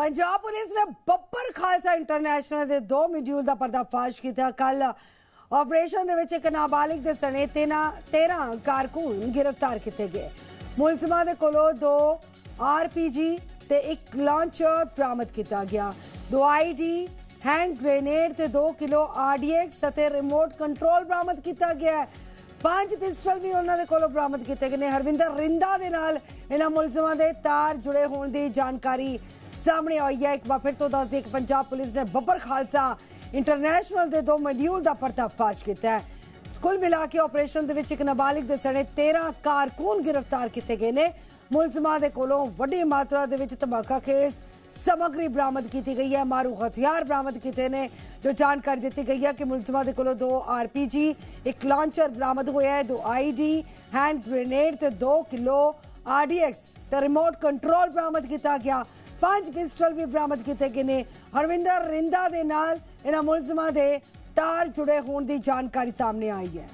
Punjab police ਨੇ ਬੱਬਰ Khalsa international ਦੇ ਦੋ ਮੋਡਿਊਲ ਦਾ ਪਰਦਾਫਾਸ਼ ਕੀਤਾ। ਕੱਲ ਆਪਰੇਸ਼ਨ ਦੇ ਵਿੱਚ ਇੱਕ ਨਾਬਾਲਿਗ ਦੇ ਸਣੇ 13 ਕਾਰਕੂਨ ਗ੍ਰਿਫਤਾਰ ਕੀਤੇ ਗਏ। ਮੁਲਜ਼ਮਾਂ ਦੇ ਕੋਲੋਂ ਦੋ ਆਰਪੀਜੀ ਤੇ ਇੱਕ ਲਾਂਚਰ ਬਰਾਮਦ ਕੀਤਾ ਗਿਆ। ਦੋ ਆਈਡੀ ਹੈਂਡ ਗ੍ਰੇਨੇਡ ਤੇ 2 ਕਿਲੋ ਆਰਡੀਐਕਸ ਅਤੇ ਰਿਮੋਟ ਕੰਟਰੋਲ ਬਰਾਮਦ ਕੀਤਾ ਗਿਆ। ਪੰਜ ਪਿਸਟਲ ਵੀ ਉਹਨਾਂ ਦੇ ਕੋਲੋਂ ਬਰਾਮਦ ਕੀਤੇ ਗਏ ਨੇ। ਹਰਵਿੰਦਰ ਰਿੰਦਾ ਦੇ ਨਾਲ ਇਹਨਾਂ ਮੁਲਜ਼ਮਾਂ ਦੇ ਤਾਰ ਜੁੜੇ ਹੋਣ ਦੀ ਜਾਣਕਾਰੀ ਸਾਹਮਣੇ ਆਈ ਹੈ। ਇੱਕ ਵਾਰ ਫਿਰ ਤੋਂ ਦੱਸ ਦਈਏ ਕਿ ਪੰਜਾਬ ਪੁਲਿਸ ਨੇ ਬੱਬਰ ਖਾਲਸਾ ਇੰਟਰਨੈਸ਼ਨਲ ਦੇ ਦੋ ਮੋਡਿਊਲ ਦਾ ਪਰਦਾਫਾਸ਼ ਕੀਤਾ ਹੈ। ਕੁੱਲ ਮਿਲਾ ਕੇ ਆਪਰੇਸ਼ਨ ਦੇ ਵਿੱਚ ਇੱਕ ਨਾਬਾਲਿਗ ਦੇ ਸਣੇ 13 ਕਾਰਕੂਨ ਗ੍ਰਿਫਤਾਰ ਕੀਤੇ ਗਏ ਨੇ। ਮੁਲਜ਼ਮਾਂ ਦੇ ਕੋਲੋਂ ਵੱਡੀ ਮਾਤਰਾ ਦੇ ਵਿੱਚ ਧਮਾਕਾ ਖੇਸ ਸਮੱਗਰੀ ਬਰਾਮਦ ਕੀਤੀ ਗਈ ਹੈ। ਮਾਰੂ ਹਥਿਆਰ ਬਰਾਮਦ ਕੀਤੇ ਨੇ, ਜੋ ਜਾਣਕਾਰੀ ਦਿੱਤੀ ਗਈ ਹੈ ਕਿ ਮੁਲਜ਼ਮਾਂ ਦੇ ਕੋਲੋਂ ਦੋ ਆਰਪੀਜੀ ਇੱਕ ਲਾਂਚਰ ਬਰਾਮਦ ਹੋਇਆ ਹੈ, ਦੋ ਆਈਡੀ ਹੈਂਡ ਗ੍ਰੇਨੇਡ ਤੇ 2 ਕਿਲੋ ਆਰਡੀਐਕਸ ਤੇ ਰਿਮੋਟ ਕੰਟਰੋਲ ਬਰਾਮਦ ਕੀਤਾ ਗਿਆ। ਪੰਜ ਪਿਸਟਲ ਵੀ ਬਰਾਮਦ ਕੀਤੇ ਗਏ ਨੇ। ਹਰਵਿੰਦਰ ਰਿੰਦਾ ਦੇ ਨਾਲ ਇਹਨਾਂ ਮੁਲਜ਼ਮਾਂ ਦੇ ਤਾਰ ਜੁੜੇ ਹੋਣ ਦੀ ਜਾਣਕਾਰੀ ਸਾਹਮਣੇ ਆਈ ਹੈ।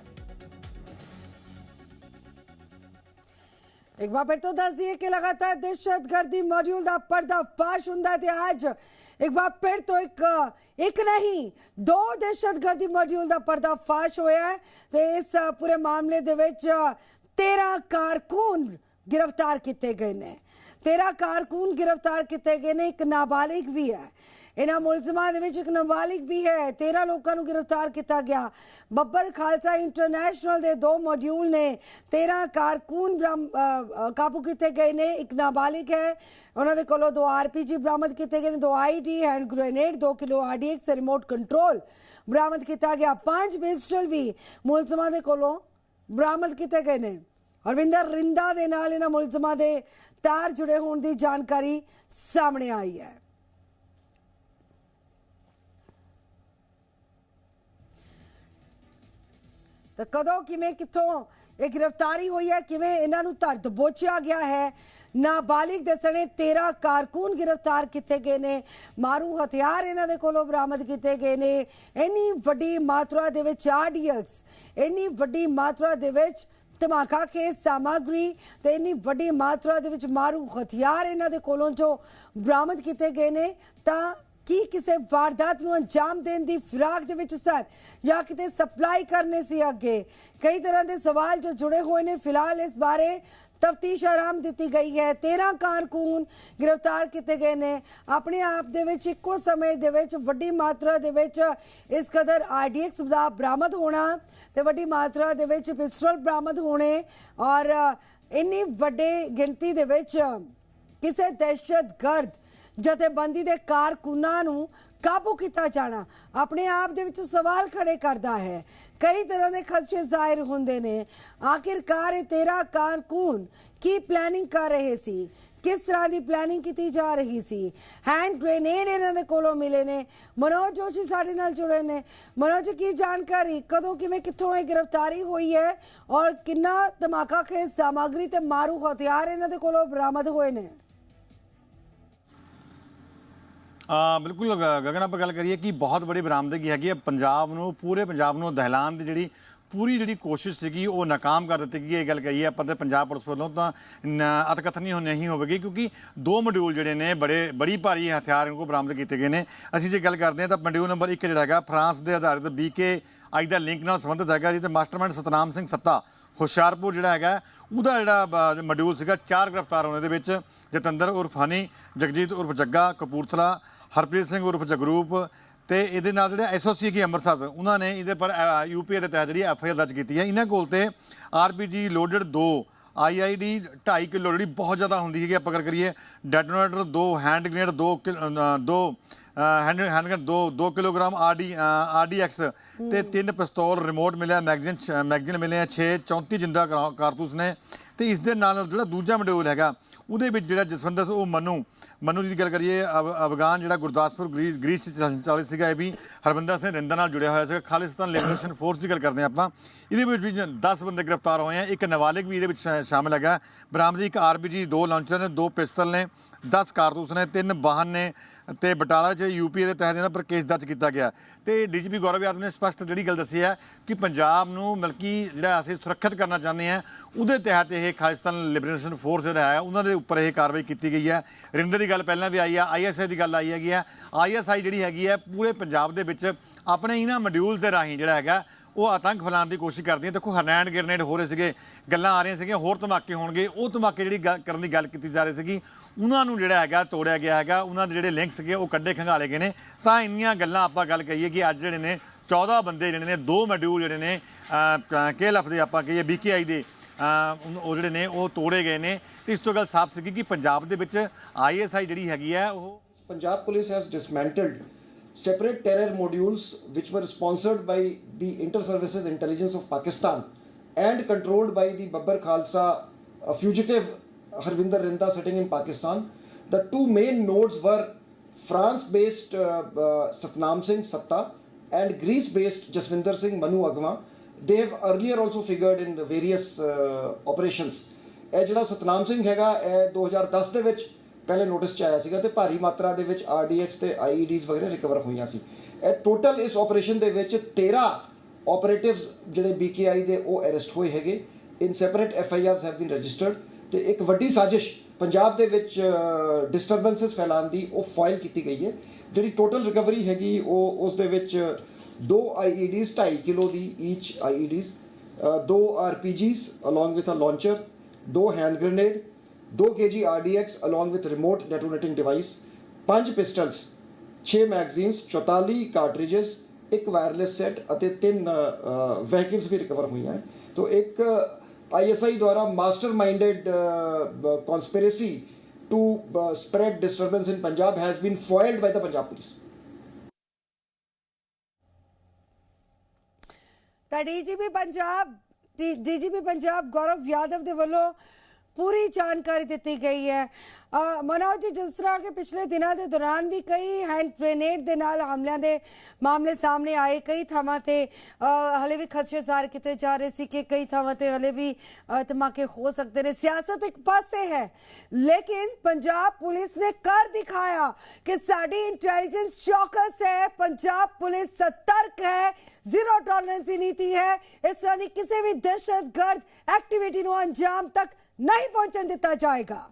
ਇੱਕ ਵਾਰ ਫਿਰ ਤੋਂ ਦੱਸ ਦਈਏ ਕਿ ਲਗਾਤਾਰ ਦਹਿਸ਼ਤਗਰਦੀ ਮੋਡਿਊਲ ਦਾ ਪਰਦਾਫਾਸ਼ ਹੁੰਦਾ ਤੇ ਅੱਜ ਇੱਕ ਵਾਰ ਫਿਰ ਤੋਂ ਇੱਕ ਇੱਕ ਨਹੀਂ, ਦੋ ਦਹਿਸ਼ਤਗਰਦੀ ਮੋਡਿਊਲ ਦਾ ਪਰਦਾਫਾਸ਼ ਹੋਇਆ ਤੇ ਇਸ ਪੂਰੇ ਮਾਮਲੇ ਦੇ ਵਿੱਚ 13 ਕਾਰਕੂਨ ਗ੍ਰਿਫਤਾਰ ਕੀਤੇ ਗਏ ਨੇ। 13 ਕਾਰਕੂਨ ਗ੍ਰਿਫਤਾਰ ਕੀਤੇ ਗਏ ਨੇ, ਇੱਕ ਨਾਬਾਲਿਗ ਵੀ ਹੈ। ਇਹਨਾਂ ਮੁਲਜ਼ਮਾਂ ਦੇ ਵਿੱਚ ਇੱਕ ਨਾਬਾਲਿਗ ਵੀ ਹੈ। 13 ਲੋਕਾਂ ਨੂੰ ਗ੍ਰਿਫਤਾਰ ਕੀਤਾ ਗਿਆ। ਬੱਬਰ ਖਾਲਸਾ ਇੰਟਰਨੈਸ਼ਨਲ ਦੇ ਦੋ ਮੋਡਿਊਲ ਨੇ। 13 ਕਾਰਕੂਨ ਬਰਾਮ- ਕਾਬੂ ਕੀਤੇ ਗਏ ਨੇ। ਇੱਕ ਨਾਬਾਲਿਗ ਹੈ। ਉਹਨਾਂ ਦੇ ਕੋਲੋਂ ਦੋ ਆਰਪੀਜੀ ਬਰਾਮਦ ਕੀਤੇ ਗਏ ਨੇ। ਦੋ IED hand grenade 2 kilo RDX remote control ਬਰਾਮਦ ਕੀਤਾ ਗਿਆ। ਪੰਜ ਪਿਸਟਲ ਵੀ ਮੁਲਜ਼ਮਾਂ ਦੇ ਕੋਲੋਂ ਬਰਾਮਦ ਕੀਤੇ ਗਏ ਨੇ। ਅਰਵਿੰਦਰ ਰਿੰਦਾ ਦੇ ਨਾਲ ਇਹਨਾਂ ਮੁਲਜ਼ਮਾਂ ਦੇ ਤਾਰ ਜੁੜੇ ਹੋਣ ਦੀ ਜਾਣਕਾਰੀ ਸਾਹਮਣੇ ਆਈ ਹੈ। ਤਾਂ ਕਦੋਂ ਕਿਵੇਂ ਕਿੱਥੋਂ ਇਹ ਗ੍ਰਿਫਤਾਰੀ ਹੋਈ ਹੈ, ਕਿਵੇਂ ਇਹਨਾਂ ਨੂੰ ਧਰ ਦਬੋਚਿਆ ਗਿਆ ਹੈ? ਨਾਬਾਲਿਗ ਦੱਸਣੇ 13 ਕਾਰਕੂਨ ਗ੍ਰਿਫਤਾਰ ਕੀਤੇ ਗਏ ਨੇ, ਮਾਰੂ ਹਥਿਆਰ ਇਹਨਾਂ ਦੇ ਕੋਲੋਂ ਬਰਾਮਦ ਕੀਤੇ ਗਏ ਨੇ। ਇੰਨੀ ਵੱਡੀ ਮਾਤਰਾ ਦੇ ਵਿੱਚ ਆਰਡੀਐਕਸ, ਇੰਨੀ ਵੱਡੀ ਮਾਤਰਾ ਦੇ ਵਿੱਚ ਧਮਾਕਾ ਕੇ ਸਾਮਗਰੀ ਤੇ ਇੰਨੀ ਵੱਡੀ ਮਾਤਰਾ ਦੇ ਵਿੱਚ ਮਾਰੂ ਹਥਿਆਰ ਇਹਨਾਂ ਦੇ ਕੋਲੋਂ ਜੋ ਬਰਾਮਦ ਕੀਤੇ ਗਏ ਨੇ, ਤਾਂ ਕੀ ਕਿਸੇ ਵਾਰਦਾਤ ਨੂੰ ਅੰਜਾਮ ਦੇਣ ਦੀ ਫਿਰਾਕ ਦੇ ਵਿੱਚ ਸਨ ਜਾਂ ਕਿਤੇ ਸਪਲਾਈ ਕਰਨੇ ਸੀ ਅੱਗੇ? ਕਈ ਤਰ੍ਹਾਂ ਦੇ ਸਵਾਲ ਜੋ ਜੁੜੇ ਹੋਏ ਨੇ, ਫਿਲਹਾਲ ਇਸ ਬਾਰੇ ਤਫਤੀਸ਼ ਆਰਾਮ ਦਿੱਤੀ ਗਈ ਹੈ। 13 ਕਾਰਕੂਨ ਗ੍ਰਿਫਤਾਰ ਕੀਤੇ ਗਏ ਨੇ। ਆਪਣੇ ਆਪ ਦੇ ਵਿੱਚ ਇੱਕੋ ਸਮੇਂ ਦੇ ਵਿੱਚ ਵੱਡੀ ਮਾਤਰਾ ਦੇ ਵਿੱਚ ਇਸ ਕਦਰ ਆਰਡੀਐਕਸ ਦਾ ਬਰਾਮਦ ਹੋਣਾ ਤੇ ਵੱਡੀ ਮਾਤਰਾ ਦੇ ਵਿੱਚ ਪਿਸਟਲ ਬਰਾਮਦ ਹੋਣੇ ਔਰ ਇੰਨੀ ਵੱਡੇ ਗਿਣਤੀ ਦੇ ਵਿੱਚ ਕਿਸੇ ਦਹਿਸ਼ਤਗਰਦ ਜਥੇਬੰਦੀ ਦੇ ਕਾਰਕੁਨਾਂ ਨੂੰ ਕਾਬੂ ਕੀਤਾ ਜਾਣਾ ਆਪਣੇ ਆਪ ਦੇ ਵਿੱਚ ਸਵਾਲ ਖੜੇ ਕਰਦਾ ਹੈ। ਕਈ ਤਰ੍ਹਾਂ ਦੇ ਖਦਸ਼ੇ ਜ਼ਾਹਿਰ ਹੁੰਦੇ ਨੇ। ਆਖਿਰਕਾਰ ਇਹ 13 ਕਾਰਕੁਨ ਕੀ ਪਲੈਨਿੰਗ ਕਰ ਰਹੇ ਸੀ? ਕਿਸ ਤਰ੍ਹਾਂ ਦੀ ਪਲੈਨਿੰਗ ਕੀਤੀ ਜਾ ਰਹੀ ਸੀ? ਹੈਂਡ ਗ੍ਰੇਨੇਡ ਇਹਨਾਂ ਦੇ ਕੋਲੋਂ ਮਿਲੇ ਨੇ। ਮਨੋਜ ਜੋਸ਼ੀ ਸਾਡੇ ਨਾਲ ਜੁੜੇ ਨੇ। ਮਨੋਜ, ਕੀ ਜਾਣਕਾਰੀ? ਕਦੋਂ, ਕਿਵੇਂ, ਕਿੱਥੋਂ ਇਹ ਗ੍ਰਿਫਤਾਰੀ ਹੋਈ ਹੈ? ਔਰ ਕਿੰਨਾ ਧਮਾਕਾ ਖੇਸ ਸਾਮਗਰੀ ਤੇ ਮਾਰੂ ਹਥਿਆਰ ਇਹਨਾਂ ਦੇ ਕੋਲੋਂ ਬਰਾਮਦ ਹੋਏ ਨੇ? ਆ, ਬਿਲਕੁਲ ਗ- ਗਗਨ, ਆਪਾਂ ਗੱਲ ਕਰੀਏ ਕਿ ਬਹੁਤ ਬੜੀ ਬਰਾਮਦਗੀ ਹੈਗੀ ਹੈ ਪੰਜਾਬ ਨੂੰ, ਪੂਰੇ ਪੰਜਾਬ ਨੂੰ ਦਹਿਲਾਨ ਦੀ ਜਿਹੜੀ ਪੂਰੀ ਜਿਹੜੀ ਕੋਸ਼ਿਸ਼ ਸੀਗੀ, ਉਹ ਨਾਕਾਮ ਕਰ ਦਿੱਤੀ ਗਈ ਇਹ ਗੱਲ ਕਹੀਏ ਆਪਾਂ ਤੇ ਪੰਜਾਬ ਪੁਲਿਸ ਵੱਲੋਂ ਤਾਂ ਨ- ਅਤਕਥਨੀ ਹੋ ਨਹੀਂ ਹੋਵੇਗੀ, ਕਿਉਂਕਿ ਦੋ ਮੋਡਿਊਲ ਜਿਹੜੇ ਨੇ ਬੜੇ, ਬੜੀ ਭਾਰੀ ਹਥਿਆਰ ਇਹਨਾਂ ਕੋਲ ਬਰਾਮਦ ਕੀਤੇ ਗਏ ਨੇ। ਅਸੀਂ ਜੇ ਗੱਲ ਕਰਦੇ ਹਾਂ ਤਾਂ ਮੋਡਿਊਲ ਨੰਬਰ 1 ਜਿਹੜਾ ਹੈਗਾ, ਫਰਾਂਸ ਦੇ ਆਧਾਰਿਤ ਬੀਕੇ ਆਈ ਦਾ ਲਿੰਕ ਨਾਲ ਸੰਬੰਧਿਤ ਹੈਗਾ ਜੀ ਜਿਹਦੇ ਮਾਸਟਰਮਾਈਂਡ ਸਤਨਾਮ ਸਿੰਘ ਸੱਤਾ, ਹੁਸ਼ਿਆਰਪੁਰ ਜਿਹੜਾ ਹੈਗਾ, ਉਹਦਾ ਜਿਹੜਾ ਮੋਡਿਊਲ ਸੀਗਾ, ਚਾਰ ਗ੍ਰਿਫਤਾਰ ਹੋਣੇ ਦੇ ਵਿੱਚ, ਜਤਿੰਦਰ ਉਰਫ ਹਨੀ, ਜਗਜੀਤ ਉਰਫ ਜੱਗਾ, ਕਪੂਰਥਲਾ ਹਰਪ੍ਰੀਤ ਸਿੰਘ ਉਰਫ ਜਗਰੂਪ ਤੇ ਇਹਦੇ ਨਾਲ ਜਿਹੜੇ ਐਸਓਸੀ ਕੀ ਅੰਮ੍ਰਿਤਸਰ ਉਹਨਾਂ ਨੇ ਇਹਦੇ ਪਰ ਯੂਪੀਏ ਦੇ ਤਹਿਤ ਜਿਹੜੀ ਐਫਆਈਆਰ ਦਰਜ ਕੀਤੀ ਹੈ। ਇਹਨਾਂ ਕੋਲ ਤੇ ਆਰਪੀਜੀ ਲੋਡਡ 2 ਆਈਆਈਡੀ 2.5 ਕਿਲੋ ਜਿਹੜੀ ਬਹੁਤ ਜ਼ਿਆਦਾ ਹੁੰਦੀ ਹੈਗੀ ਆਪਾਂ ਗੱਲ ਕਰੀਏ ਡੈਟੋਨੇਟਰ 2 ਹੈਂਡ ਗ੍ਰੇਨੇਡ 2 ਦੋ hand hand grenade 2 2 kilogram RD RDX ਤੇ ਤਿੰਨ ਪਿਸਤੌਲ ਰਿਮੋਟ ਮਿਲਿਆ ਮੈਗਜ਼ੀਨ ਮੈਗਜ਼ੀਨ ਮਿਲੇ ਆ 6 34 ਜਿੰਦਾ ਕਰਾ- ਕਾਰਤੂਸ ਨੇ। ਤੇ ਇਸ ਦੇ ਨਾਲ ਜਿਹੜਾ ਦੂਜਾ ਮੋਡਿਊਲ ਹੈਗਾ, ਉਹਦੇ ਵਿੱਚ ਜਿਹੜਾ ਜਸਵੰਦਰ ਸਿੰਘ, ਉਹ ਮਨੂ ਮਨੂ ਦੀ ਗੱਲ ਕਰੀਏ ਅਫ- ਅਫਗਾਨ ਜਿਹੜਾ ਗੁਰਦਾਸਪੁਰ ਗ੍ਰੀਸ ਗ੍ਰੀਸ ਚ ਸੰਚਾਲਿਤ ਸੀਗਾ ਇਹ ਵੀ ਹਰਵਿੰਦਰ ਸਿੰਘ ਰਿੰਦਾ ਨਾਲ ਜੁੜਿਆ ਹੋਇਆ ਸੀਗਾ। ਖਾਲਿਸਤਾਨ ਲਿਬਰੇਸ਼ਨ ਫੋਰਸ ਦੀ ਗੱਲ ਕਰਦੇ ਹਾਂ ਆਪਾਂ। ਇਹਦੇ ਵਿੱਚ ਵੀ 10 ਬੰਦੇ ਗ੍ਰਿਫਤਾਰ ਹੋਏ ਆ। ਇੱਕ ਨਾਬਾਲਿਗ ਵੀ ਇਹਦੇ ਵਿੱਚ ਸ਼ਾ- ਸ਼ਾਮਲ ਹੈਗਾ। ਬਰਾਮਦ ਇੱਕ ਆਰਪੀਜੀ ਦੋ ਲਾਂਚਰ ਨੇ, ਦੋ ਪਿਸਤਲ ਨੇ 10 ਕਾਰਤੂਸ ਨੇ, ਤਿੰਨ ਵਾਹਨ ਨੇ ਤੇ ਬਟਾਲਾ 'ਚ ਯੂਪੀ ਦੇ ਤਹਿਤ ਇਹਨਾਂ ਪਰ ਕੇਸ ਦਰਜ ਕੀਤਾ ਗਿਆ। ਤੇ ਡੀਜੀਪੀ ਗੌਰਵ ਯਾਦਵ ਨੇ ਸਪਸ਼ਟ ਜਿਹੜੀ ਗੱਲ ਦੱਸੀ ਹੈ ਕਿ ਪੰਜਾਬ ਨੂੰ ਮਲਕੀ ਜਿਹੜਾ ਅਸੀਂ ਸੁਰੱਖਿਅਤ ਕਰਨਾ ਚਾਹੁੰਦੇ ਹਾਂ, ਉਹਦੇ ਤਹਿਤ ਇਹ ਖਾਲਿਸਤਾਨ ਲਿਬਰੇਸ਼ਨ ਫੋਰਸ ਜਿਹੜਾ ਹੈ, ਉਹਨਾਂ ਦੇ ਉੱਪਰ ਇਹ ਕਾਰਵਾਈ ਕੀਤੀ ਗਈ ਹੈ। ਰਿੰਦਰ ਦੀ ਗੱਲ ਪਹਿਲਾਂ ਵੀ ਆਈ ਹੈ ਆਈਐਸਆਈ ਦੀ ਗੱਲ ਆਈ ਹੈਗੀ ਹੈ ਆਈਐਸਆਈ ਜਿਹੜੀ ਹੈਗੀ ਹੈ, ਪੂਰੇ ਪੰਜਾਬ ਦੇ ਵਿੱਚ ਆਪਣੇ ਇਹਨਾਂ ਮੋਡਿਊਲ ਦੇ ਰਾਹੀਂ ਜਿਹੜਾ ਹੈਗਾ ਉਹ ਆਤੰਕ ਫੈਲਾਉਣ ਦੀ ਕੋਸ਼ਿਸ਼ ਕਰਦੀਆਂ। ਦੇਖੋ ਹਰਨੈਂਡ ਗ੍ਰੇਨੇਡ ਹੋ ਰਹੇ ਸੀਗੇ ਗੱਲਾਂ ਆ ਰਹੀਆਂ ਸੀਗੀਆਂ ਹੋਰ ਧਮਾਕੇ ਹੋਣਗੇ। ਉਹ ਧਮਾਕੇ ਜਿਹੜੀ ਗੱਲ- ਕਰਨ ਦੀ ਗੱਲ ਕੀਤੀ ਜਾ ਰਹੀ ਸੀਗੀ ਉਹਨਾਂ ਨੂੰ ਜਿਹੜਾ ਹੈਗਾ ਤੋੜਿਆ ਗਿਆ ਹੈਗਾ। ਉਹਨਾਂ ਦੇ ਜਿਹੜੇ ਲਿੰਕ ਸੀਗੇ ਉਹ ਕੱਢੇ ਖੰਗਾਲੇ ਗਏ ਨੇ। ਤਾਂ ਇੰਨੀਆਂ ਗੱਲਾਂ ਆਪਾਂ ਗੱਲ ਕਹੀਏ ਕਿ ਅੱਜ ਜਿਹੜੇ ਨੇ 14 ਬੰਦੇ ਜਿਹੜੇ ਨੇ ਦੋ ਮੋਡਿਊਲ ਜਿਹੜੇ ਨੇ ਕੇਲਫ ਦੇ ਆਪਾਂ ਕਹੀਏ ਬੀਕੇਆਈ ਦੇ ਅਹ, ਉਨ- ਉਹ ਜਿਹੜੇ ਨੇ ਉਹ ਤੋੜੇ ਗਏ ਨੇ। ਇਸ ਤੋਂ ਗੱਲ ਸਾਫ਼ ਸੀਗੀ ਕਿ ਪੰਜਾਬ ਦੇ ਵਿੱਚ ਆਈਐਸਆਈ ਜਿਹੜੀ ਹੈਗੀ ਹੈ ਉਹ Punjab police has dismantled separate terror modules which were sponsored by the Inter-Services Intelligence of Pakistan and controlled by the Babbar Khalsa a fugitive Harvinder Rinda sitting in Pakistan. The two main nodes were France-based uh, uh, Satnam Singh Satta and Greece-based Jaswinder Singh Manu Agwa. They have earlier also figured in the various uh, operations. ਇਹ ਜਿਹੜਾ ਸਤਨਾਮ ਸਿੰਘ ਹੈਗਾ ਇਹ 2010 ਦੇ ਵਿੱਚ ਪਹਿਲੇ notice ਚ ਆਇਆ ਸੀਗਾ ਤੇ ਭਾਰੀ ਮਾਤਰਾ ਦੇ ਵਿੱਚ RDX ਤੇ IEDs ਵਗੈਰਾ ਰਿਕਵਰ ਹੋਈਆਂ ਸੀ। ਇਹ ਟੋਟਲ ਇਸ ਆਪਰੇਸ਼ਨ ਦੇ ਵਿੱਚ 13 ਆਪਰੇਟਿਵਸ ਜਿਹੜੇ BKI ਦੇ ਉਹ ਅਰੈਸਟ ਹੋਏ ਹੈਗੇ। In separate FIRs have been registered ਤੇ ਇੱਕ ਵੱਡੀ ਸਾਜ਼ਿਸ਼ ਪੰਜਾਬ ਦੇ ਵਿੱਚ ਡਿਸਟਰਬੈਂਸਸ ਫੈਲਾਉਣ ਦੀ ਉਹ ਫਾਈਲ ਕੀਤੀ ਗਈ ਹੈ। ਜਿਹੜੀ ਟੋਟਲ ਰਿਕਵਰੀ ਹੈਗੀ ਉਹ ਉਸ ਦੇ ਵਿੱਚ ਦੋ IEDs 2.5 ਕਿਲੋ ਦੀ ਈਚ IEDs uh, ਦੋ RPGs along with a launcher, ਦੋ hand grenade hand grenade, 2 kg RDX along with remote detonating device, 5 pistols, 6 magazines, 44 cartridges, ਇੱਕ ਵਾਇਰਲੈਸ ਸੈੱਟ ਅਤੇ ਤਿੰਨ ਵਹੀਕਲਸ ਵੀ ਰਿਕਵਰ ਹੋਈਆਂ ਹੈ ਤੋ ਇੱਕ ਆਈਐਸਆਈ ਦੁਆਰਾ masterminded conspiracy to spread disturbance in Punjab has been foiled by the Punjab police. ਤਾਂ DGP Punjab DGP Punjab Gaurav Yadav ਦੇ ਵੱਲੋਂ ਪੂਰੀ ਜਾਣਕਾਰੀ ਦਿੱਤੀ ਗਈ ਹੈ। ਮਨੋਜ ਜੀ ਜਿਸ ਤਰ੍ਹਾਂ ਕਿ ਪਿਛਲੇ ਦਿਨਾਂ ਦੇ ਦੌਰਾਨ ਵੀ ਕਈ ਹੈਂਡ ਗ੍ਰੇਨੇਡ ਦੇ ਨਾਲ ਹਮਲਿਆਂ ਦੇ ਮਾਮਲੇ ਸਾਹਮਣੇ ਆਏ। ਕਈ ਥਾਵਾਂ ਤੇ ਹਲੇ ਵੀ ਖਦਸ਼ੇ ਜ਼ਾਹਰ ਕੀਤੇ ਜਾ ਰਹੇ ਸੀ ਕਿ ਕਈ ਥਾਵਾਂ ਤੇ ਹਲੇ ਵੀ ਧਮਾਕੇ ਹੋ ਸਕਦੇ ਨੇ। ਸਿਆਸਤ ਇੱਕ ਪਾਸੇ ਹੈ, ਲੇਕਿਨ ਪੰਜਾਬ ਪੁਲਿਸ ਨੇ ਕਰ ਦਿਖਾਇਆ ਕਿ ਸਾਡੀ ਇੰਟੈਲੀਜੈਂਸ ਚੌਕਸ ਹੈ। ਪੰਜਾਬ ਪੁਲਿਸ ਸਤਰਕ ਹੈ ਜ਼ੀਰੋ ਟੋਲਰੈਂਸ ਦੀ ਨੀਤੀ ਹੈ। ਇਸ ਤਰ੍ਹਾਂ ਦੀ ਕਿਸੇ ਵੀ ਦਹਿਸ਼ਤਗਰਦ ਐਕਟੀਵਿਟੀ ਨੂੰ ਅੰਜਾਮ ਤੱਕ ਨਹੀਂ ਪਹੁੰਚਣ ਦਿੱਤਾ ਜਾਏਗਾ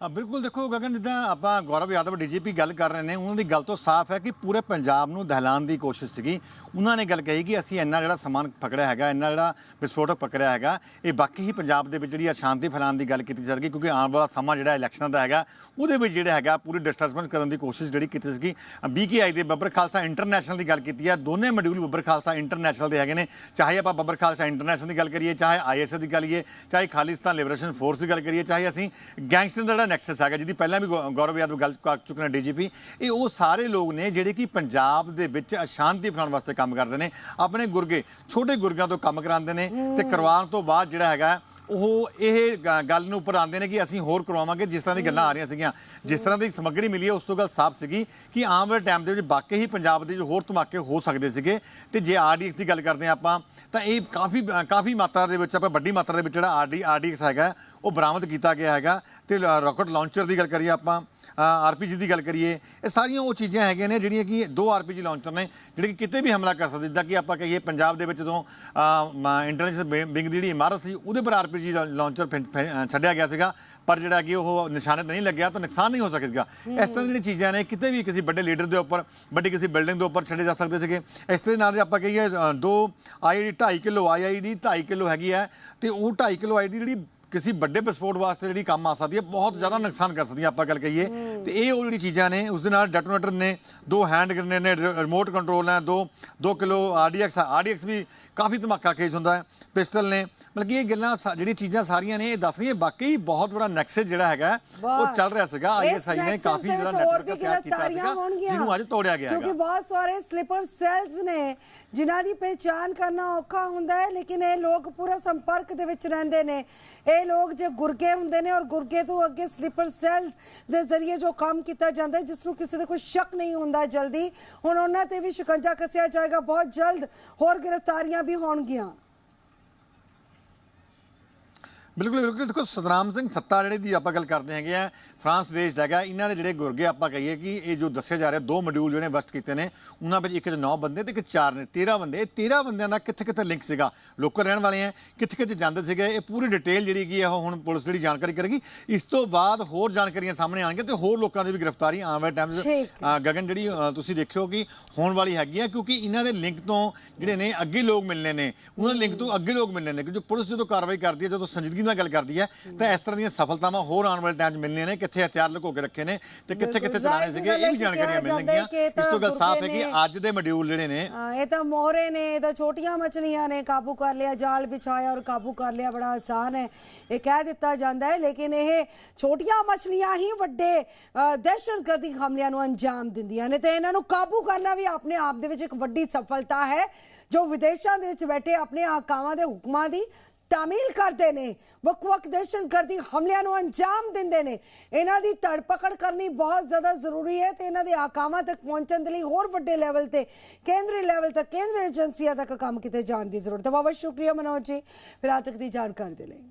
ਬਿਲਕੁਲ ਦੇਖੋ ਗਗਨ, ਜਿੱਦਾਂ ਆਪਾਂ ਗੌਰਵ ਯਾਦਵ ਡੀਜੀਪੀ ਗੱਲ ਕਰ ਰਹੇ ਨੇ, ਉਹਨਾਂ ਦੀ ਗੱਲ ਤੋਂ ਸਾਫ਼ ਹੈ ਕਿ ਪੂਰੇ ਪੰਜਾਬ ਨੂੰ ਦਹਿਲਾਣ ਦੀ ਕੋਸ਼ਿਸ਼ ਸੀਗੀ। ਉਹਨਾਂ ਨੇ ਗੱਲ ਕਹੀ ਕਿ ਅਸੀਂ ਇੰਨਾ ਜਿਹੜਾ ਸਮਾਨ ਪਕੜਿਆ ਹੈਗਾ, ਇੰਨਾ ਜਿਹੜਾ ਵਿਸਫੋਟਕ ਪਕੜਿਆ ਹੈਗਾ, ਇਹ ਬਾਕੀ ਹੀ ਪੰਜਾਬ ਦੇ ਵਿੱਚ ਜਿਹੜੀ ਅਸ਼ਾਂਤੀ ਫੈਲਾਉਣ ਦੀ ਗੱਲ ਕੀਤੀ ਜਾ ਰਹੀ, ਕਿਉਂਕਿ ਆਉਣ ਵਾਲਾ ਸਮਾਂ ਜਿਹੜਾ ਇਲੈਕਸ਼ਨਾਂ ਦਾ ਹੈਗਾ, ਉਹਦੇ ਵਿੱਚ ਜਿਹੜਾ ਹੈਗਾ ਪੂਰੀ ਡਿਸਟਰਬੈਂਸ ਕਰਨ ਦੀ ਕੋਸ਼ਿਸ਼ ਜਿਹੜੀ ਕੀਤੀ ਸੀਗੀ। ਬੀਕੇਆਈ ਦੇ ਬੱਬਰ ਖਾਲਸਾ ਇੰਟਰਨੈਸ਼ਨਲ ਦੀ ਗੱਲ ਕੀਤੀ ਹੈ, ਦੋਨੇ ਮੋਡਿਊਲ ਬੱਬਰ ਖਾਲਸਾ ਇੰਟਰਨੈਸ਼ਨਲ ਦੇ ਹੈਗੇ ਨੇ। ਚਾਹੇ ਆਪਾਂ ਬੱਬਰ ਖਾਲਸਾ ਇੰਟਰਨੈਸ਼ਨਲ ਦੀ ਗੱਲ ਕਰੀਏ, ਚਾਹੇ ਆਈਐਸਐਸ ਦੀ ਗੱਲ ਕਰੀਏ, ਚਾਹੇ ਖਾਲਿਸਤਾਨ ਲਿਬਰੇਸ਼ਨ ਫੋਰਸ ਦੀ ਗੱਲ ਕਰੀਏ, ਚਾਹੇ ਅਸੀਂ ਗੈਂਗਸਟਰ ਦਾ ਜਿਹੜਾ ਨੈਕਸਸ ਹੈਗਾ ਜਿਹਦੀ ਪਹਿਲਾਂ ਵੀ ਗੌ- ਗੌਰਵ ਯਾਦਵ ਗੱਲ ਕਰ ਚੁੱਕੇ ਨੇ ਡੀਜੀਪੀ ਇਹ ਉਹ ਸਾਰੇ ਲੋਕ ਨੇ ਜਿਹੜੇ ਕਿ ਪੰਜਾਬ ਦੇ ਵਿੱਚ ਅਸ਼ਾਂਤੀ ਫੈਲਾਉਣ ਵਾਸਤੇ ਕੰਮ ਕਰਦੇ ਨੇ। ਆਪਣੇ ਗੁਰਗੇ ਛੋਟੇ ਗੁਰਗਿਆਂ ਤੋਂ ਕੰਮ ਕਰਾਉਂਦੇ ਨੇ ਤੇ ਕਰਵਾਉਣ ਤੋਂ ਬਾਅਦ ਜਿਹੜਾ ਹੈਗਾ ਉਹ ਇਹ ਗ- ਗੱਲ ਨੂੰ ਉੱਪਰ ਆਉਂਦੇ ਨੇ ਕਿ ਅਸੀਂ ਹੋਰ ਕਰਵਾਵਾਂਗੇ ਜਿਸ ਤਰ੍ਹਾਂ ਦੀ ਗੱਲਾਂ ਆ ਰਹੀਆਂ ਸੀਗੀਆਂ। ਜਿਸ ਤਰ੍ਹਾਂ ਦੀ ਸਮੱਗਰੀ ਮਿਲੀ ਹੈ ਉਸ ਤੋਂ ਗੱਲ ਸਾਫ਼ ਸੀਗੀ ਕਿ ਆਉਣ ਵਾਲੇ ਟਾਈਮ ਦੇ ਵਿੱਚ ਵਾਕਈ ਹੀ ਪੰਜਾਬ ਦੇ ਜੋ ਹੋਰ ਧਮਾਕੇ ਹੋ ਸਕਦੇ ਸੀਗੇ। ਤੇ ਜੇ ਆਰਡੀਐਕਸ ਦੀ ਗੱਲ ਕਰਦੇ ਹਾਂ ਆਪਾਂ ਤਾਂ ਇਹ ਕਾਫੀ ਕਾਫੀ ਮਾਤਰਾ ਦੇ ਵਿੱਚ, ਆਪਾਂ ਵੱਡੀ ਮਾਤਰਾ ਦੇ ਵਿੱਚ ਜਿਹੜਾ ਆਰਡੀ ਆਰਡੀਐਕਸ ਹੈਗਾ, ਉਹ ਬਰਾਮਦ ਕੀਤਾ ਗਿਆ ਹੈਗਾ। ਤੇ ਰਾਕਟ ਲਾਂਚਰ ਦੀ ਗੱਲ ਕਰੀਏ ਆਪਾਂ ਆਰਪੀਜੀ ਦੀ ਗੱਲ ਕਰੀਏ, ਇਹ ਸਾਰੀਆਂ ਉਹ ਚੀਜ਼ਾਂ ਹੈਗੀਆਂ ਨੇ ਜਿਹੜੀਆਂ ਕਿ ਦੋ ਆਰਪੀਜੀ ਲਾਂਚਰ ਨੇ, ਜਿਹੜੇ ਕਿ ਕਿਤੇ ਵੀ ਹਮਲਾ ਕਰ ਸਕਦੇ, ਜਿੱਦਾਂ ਕਿ ਆਪਾਂ ਕਹੀਏ ਪੰਜਾਬ ਦੇ ਵਿੱਚ ਜਦੋਂ ਇੰਟੈਲੀਜੈਂਸ ਵਿੰਗ ਦੀ ਜਿਹੜੀ ਇਮਾਰਤ ਸੀ, ਉਹਦੇ ਪਰ ਆਰਪੀਜੀ ਲਾਂਚਰ ਛੱਡਿਆ ਗਿਆ ਸੀਗਾ। ਪਰ ਜਿਹੜਾ ਕਿ ਉਹ ਨਿਸ਼ਾਨੇ ਤੇ ਨਹੀਂ ਲੱਗਿਆ ਤਾਂ ਨੁਕਸਾਨ ਨਹੀਂ ਹੋ ਸਕੇਗਾ। ਇਸ ਤਰ੍ਹਾਂ ਦੀਆਂ ਚੀਜ਼ਾਂ ਨੇ ਕਿਤੇ ਵੀ ਕਿਸੇ ਵੱਡੇ ਲੀਡਰ ਦੇ ਉੱਪਰ ਵੱਡੀ ਕਿਸੇ ਬਿਲਡਿੰਗ ਦੇ ਉੱਪਰ ਛੱਡੇ ਜਾ ਸਕਦੇ ਸੀਗੇ। ਇਸ ਦੇ ਨਾਲ ਜੇ ਆਪਾਂ ਕਹੀਏ ਅ, ਦੋ ਆਈਡੀ 2.5 ਕਿਲੋ ਆਈਆਈਡੀ 2.5 ਕਿਲੋ ਹੈਗੀ ਹੈ ਤੇ ਉਹ 2.5 ਕਿਲੋ ਆਈਡੀ ਜਿਹੜੀ ਕਿਸੇ ਵੱਡੇ ਵਿਸਫੋਟ ਵਾਸਤੇ ਜਿਹੜੀ ਕੰਮ ਆ ਸਕਦੀ ਹੈ ਬਹੁਤ ਜ਼ਿਆਦਾ ਨੁਕਸਾਨ ਕਰ ਸਕਦੀ ਹੈ ਆਪਾਂ ਗੱਲ ਕਹੀਏ। ਤੇ ਇਹ ਉਹ ਜਿਹੜੀ ਚੀਜ਼ਾਂ ਨੇ ਉਸ ਦੇ ਨਾਲ ਡੈਟੋਨੇਟਰ ਨੇ ਦੋ ਹੈਂਡ ਗ੍ਰੇਨੇਡ ਨੇ ਰਿਮੋਟ ਕੰਟਰੋਲ ਨੇ ਦੋ 2 ਕਿਲੋ ਆਰਡੀਐਕਸ ਆਰਡੀਐਕਸ ਵੀ ਕਾਫੀ ਧਮਾਕਾ ਕੇਸ ਹੁੰਦਾ ਹੈ। ਪਿਸਟਲ ਨੇ ਮਤਲਬ ਕਿ ਇਹ ਗੱਲਾਂ ਸਾ- ਜਿਹੜੀਆਂ ਚੀਜ਼ਾਂ ਸਾਰੀਆਂ ਨੇ ਇਹ ਦੱਸ ਰਹੀਆਂ ਵਾਕਈ ਬਹੁਤ ਬੜਾ ਨੈਕਸਸ ਜਿਹੜਾ ਹੈਗਾ ਉਹ ਵਾਹ। ਚੱਲ ਰਿਹਾ ਸੀਗਾ। ਇਸ ਆਈਐਸਆਈ ਨੇ nexus ਕਾਫੀ ਦੇ ਜਿਹੜਾ ਵਿੱਚ ਹੋਰ ਵੀ ਨੈਟਵਰਕ ਤਿਆਰ ਕੀਤਾ ਗ੍ਰਿਫਤਾਰੀਆਂ ਸੀਗਾ ਹੋਣਗੀਆਂ। ਜਿਹਨੂੰ ਅੱਜ ਤੋੜਿਆ ਗਿਆ ਕਿਉਂਕਿ ਹੈਗਾ। ਬਹੁਤ ਸਾਰੇ ਸਲੀਪਰ ਸੈਲਸ ਨੇ ਜਿਨ੍ਹਾਂ ਦੀ ਪਹਿਚਾਨ ਕਰਨਾ ਔਖਾ ਹੁੰਦਾ ਹੈ ਲੇਕਿਨ ਇਹ ਲੋਕ ਪੂਰਾ ਸੰਪਰਕ ਦੇ ਵਿੱਚ ਰਹਿੰਦੇ ਨੇ। ਇਹ ਲੋਕ ਜੇ ਗੁਰਗੇ ਹੁੰਦੇ ਨੇ ਔਰ ਗੁਰਗੇ ਤੋਂ ਅੱਗੇ ਸਲੀਪਰ ਸੈਲਸ ਦੇ ਜ਼ਰੀਏ ਜੋ ਕੰਮ ਕੀਤਾ ਜਾਂਦਾ ਹੈ ਜਿਸ ਨੂੰ ਕਿਸੇ ਦੇ ਕੋਈ ਸ਼ੱਕ ਨਹੀਂ ਹੁੰਦਾ ਜਲਦੀ ਹੁਣ ਉਹਨਾਂ ਤੇ ਵੀ ਸ਼ਿਕੰਜਾ ਕੱਸਿਆ ਜਾਏਗਾ। ਬਹੁਤ ਜਲਦ ਹੋਰ ਗ੍ਰਿਫਤਾਰੀਆਂ ਵੀ ਹੋਣਗੀਆਂ। ਬਿਲਕੁਲ ਬਿਲਕੁਲ। ਦੇਖੋ ਸਤਨਾਮ ਸਿੰਘ ਸੱਤਾ ਜਿਹੜੇ ਦੀ ਆਪਾਂ ਗੱਲ ਕਰਦੇ ਹੈਗੇ ਆ ਫਰਾਂਸ ਦੇਸ਼ ਦਾ ਹੈਗਾ ਇਹਨਾਂ ਦੇ ਜਿਹੜੇ ਗੁਰਗੇ ਆਪਾਂ ਕਹੀਏ ਕਿ ਇਹ ਜੋ ਦੱਸਿਆ ਜਾ ਰਿਹਾ ਦੋ ਮੋਡਿਊਲ ਜਿਹੜੇ ਵਸਤ ਕੀਤੇ ਨੇ ਉਹਨਾਂ ਵਿੱਚ ਇੱਕ ਚ 9 ਬੰਦੇ ਤੇ ਇੱਕ 4 ਨੇ 13 ਬੰਦੇ। ਇਹ 13 ਬੰਦਿਆਂ ਦਾ ਕਿੱਥੇ ਕਿੱਥੇ ਲਿੰਕ ਸੀਗਾ? ਲੋਕਲ ਰਹਿਣ ਵਾਲੇ ਆ ਕਿੱਥੇ ਕਿੱਥੇ ਜਾਂਦੇ ਸੀਗੇ? ਇਹ ਪੂਰੀ ਡਿਟੇਲ ਜਿਹੜੀ ਕੀ ਹੈ ਉਹ ਹੁਣ ਪੁਲਿਸ ਜਿਹੜੀ ਜਾਣਕਾਰੀ ਕਰੇਗੀ। ਇਸ ਤੋਂ ਬਾਅਦ ਹੋਰ ਜਾਣਕਾਰੀਆਂ ਸਾਹਮਣੇ ਆਣਗੀਆਂ ਤੇ ਹੋਰ ਲੋਕਾਂ ਦੀ ਵੀ ਗ੍ਰਿਫਤਾਰੀ ਆਉਣ ਵਾਲੇ ਟਾਈਮ ਗਗਨ ਜਿਹੜੀ ਤੁਸੀਂ ਦੇਖਿਓ ਕਿ ਹੋਣ ਵਾਲੀ ਹੈਗੀ ਆ ਕਿਉਂਕਿ ਇਹਨਾਂ ਦੇ ਲਿੰਕ ਤੋਂ ਜਿਹੜੇ ਨੇ ਅੱਗੇ ਲੋਕ ਮਿਲਨੇ ਨੇ ਉਹਨਾਂ ਦੇ ਲਿੰਕ ਤੋਂ ਅੱਗੇ ਲੋਕ ਮਿਲਨੇ ਨੇ ਕਿਉਂਕਿ ਪੁਲਿਸ ਜਦੋਂ ਕਾਰਵਾਈ ਕਰਦੀ ਹੈ ਜਦੋਂ ਸੰਜੀਦਗੀ ਨਾਲ ਗੱਲ ਕਰਦੀ ਹੈ ਤਾਂ ਇਸ ਤਰ੍ਹਾਂ ਦੀਆਂ ਸਫਲਤਾਵਾਂ ਹੋਰ ਆਉਣ ਵਾਲੇ ਟਾਈਮ 'ਚ ਮਿਲਣੀਆਂ ਨੇ ਕਿੱਥੇ ਹਥਿਆਰ ਲੁਕੋ ਕੇ ਰੱਖੇ ਨੇ ਤੇ ਕਿੱਥੇ ਕਿੱਥੇ ਚਲਾਣੇ ਸੀਗੇ ਇਹ ਵੀ ਜਾਣਕਾਰੀਆਂ ਮਿਲਣਗੀਆਂ। ਇਸ ਤੋਂ ਗੱਲ ਸਾਫ਼ ਹੈ ਕਿ ਅੱਜ ਦੇ ਮੋਡਿਊਲ ਜਿਹੜੇ ਨੇ ਹਾਂ, ਇਹ ਤਾਂ ਮੋਹਰੇ ਨੇ ਇਹ ਤਾਂ ਛੋਟੀਆਂ ਮਛਲੀਆਂ ਨੇ ਕਾਬੂ ਕਰ ਲਿਆ ਜਾਲ ਵਿਛਾਇਆ ਔਰ ਕਾਬੂ ਕਰ ਲਿਆ ਬੜਾ ਆਸਾਨ ਹੈ। ਇਹ ਕਹਿ ਦਿੱਤਾ ਜਾਂਦਾ ਹੈ ਲੇਕਿਨ ਇਹ ਛੋਟੀਆਂ ਮਛਲੀਆਂ ਹੀ ਵੱਡੇ ਦਹਿਸ਼ਤਗਰਦੀ ਹਮਲਿਆਂ ਨੂੰ ਅੰਜਾਮ ਦਿੰਦੀਆਂ ਨੇ ਤੇ ਇਹਨਾਂ ਨੂੰ ਕਾਬੂ ਕਰਨਾ ਵੀ ਆਪਣੇ ਆਪ ਦੇ ਵਿੱਚ ਇੱਕ ਵੱਡੀ ਸਫਲਤਾ ਹੈ ਜੋ ਵਿਦੇਸ਼ਾਂ ਦੇ ਵਿੱਚ ਬੈਠੇ ਆਪਣੇ ਆਕਾਵਾਂ ਦੇ ਹੁਕਮਾਂ ਦੀ ਤਾਮੀਲ ਕਰਦੇ ਨੇ, ਵੱਖ-ਵੱਖ ਦਹਿਸ਼ਤਗਰਦੀ ਹਮਲਿਆਂ ਨੂੰ ਅੰਜਾਮ ਦਿੰਦੇ ਨੇ। ਇਹਨਾਂ ਦੀ ਧੜਪਕੜ ਕਰਨੀ ਬਹੁਤ ਜ਼ਿਆਦਾ ਜ਼ਰੂਰੀ ਹੈ ਤੇ ਇਹਨਾਂ ਦੇ ਆਕਾਵਾਂ ਤੱਕ ਪਹੁੰਚਣ ਦੇ ਲਈ ਹੋਰ ਵੱਡੇ ਲੈਵਲ ਤੇ, ਕੇਂਦਰੀ ਲੈਵਲ ਤੱਕ, ਕੇਂਦਰੀ ਏਜੰਸੀਆਂ ਤੱਕ ਕੰਮ ਕੀਤੇ ਜਾਣ ਦੀ ਜ਼ਰੂਰਤ ਹੈ। ਬਹੁਤ ਬਹੁਤ ਸ਼ੁਕਰੀਆ ਮਨੋਜ ਜੀ ਫਿਰ ਤੱਕ ਦੀ ਜਾਣਕਾਰੀ ਦੇ ਲਈ।